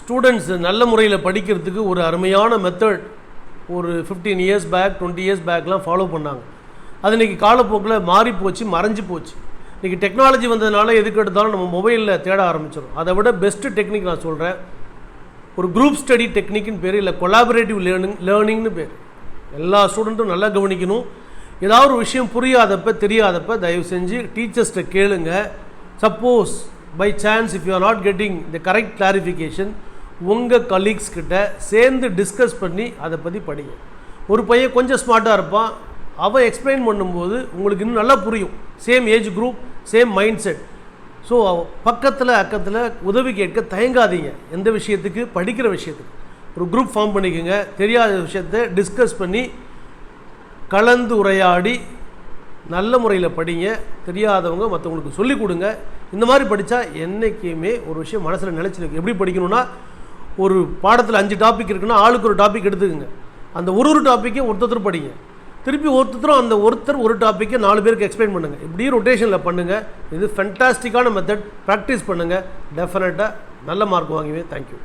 Students நல்ல முறையில் படிக்கிறதுக்கு ஒரு அருமையான மெத்தட் ஒரு fifteen years back twenty years பேக்லாம் ஃபாலோ பண்ணாங்க. அது இன்றைக்கி காலப்போக்கில் மாறி போச்சு மறைஞ்சு போச்சு. இன்றைக்கி டெக்னாலஜி வந்ததுனால எதுக்கு எடுத்தாலும் நம்ம மொபைலில் தேட ஆரம்பிச்சிடும் அதை விட பெஸ்ட்டு டெக்னிக் நான் சொல்கிறேன் ஒரு குரூப் ஸ்டடி டெக்னிக்னு பேர் இல்லை கொலாபரேட்டிவ் லேர்னிங் லேர்னிங்னு பேர். எல்லா ஸ்டூடெண்ட்டும் நல்லா கவனிக்கணும். ஏதாவது ஒரு விஷயம் புரியாதப்ப தெரியாதப்ப தயவு செஞ்சு டீச்சர்ஸ்கிட்ட கேளுங்க. Suppose by chance if you are not getting the correct clarification உங்கள் கலீக்ஸ் கிட்ட சேர்ந்து டிஸ்கஸ் பண்ணி அதை பற்றி படிங்க. ஒரு பையன் கொஞ்சம் ஸ்மார்ட்டாக இருப்பான். அவன் எக்ஸ்பிளைன் பண்ணும்போது உங்களுக்கு இன்னும் நல்லா புரியும். Same age group same mind set so பக்கத்தில் அக்கத்தில் உதவி கேட்க தயங்காதீங்க. எந்த விஷயத்துக்கு? படிக்கிற விஷயத்துக்கு. ஒரு குரூப் ஃபார்ம் பண்ணிக்கோங்க. தெரியாத விஷயத்தை டிஸ்கஸ் பண்ணி கலந்து உரையாடி நல்ல முறையில் படிங்க. தெரியாதவங்க மற்றவங்களுக்கு சொல்லிக் கொடுங்க. இந்த மாதிரி படித்தா என்றைக்குமே ஒரு விஷயம் மனசில் நினச்சிருக்கு எப்படி படிக்கணும்னா ஒரு பாடத்தில் அஞ்சு டாபிக் இருக்குன்னா ஆளுக்கு ஒரு டாபிக் எடுத்துக்கோங்க. அந்த ஒரு ஒரு டாப்பிக்கையும் ஒருத்தர் படிங்க. திருப்பி ஒருத்தரும் அந்த ஒருத்தர் ஒரு டாப்பிக்கை நாலு பேருக்கு எக்ஸ்பிளைன் பண்ணுங்கள் இப்படி ரொட்டேஷனில் பண்ணுங்கள் இது ஃபென்டாஸ்டிக்கான மெத்தட் ப்ராக்டிஸ் பண்ணுங்கள் டெஃபினட்டாக நல்ல மார்க் வாங்குவேன் தேங்க்யூ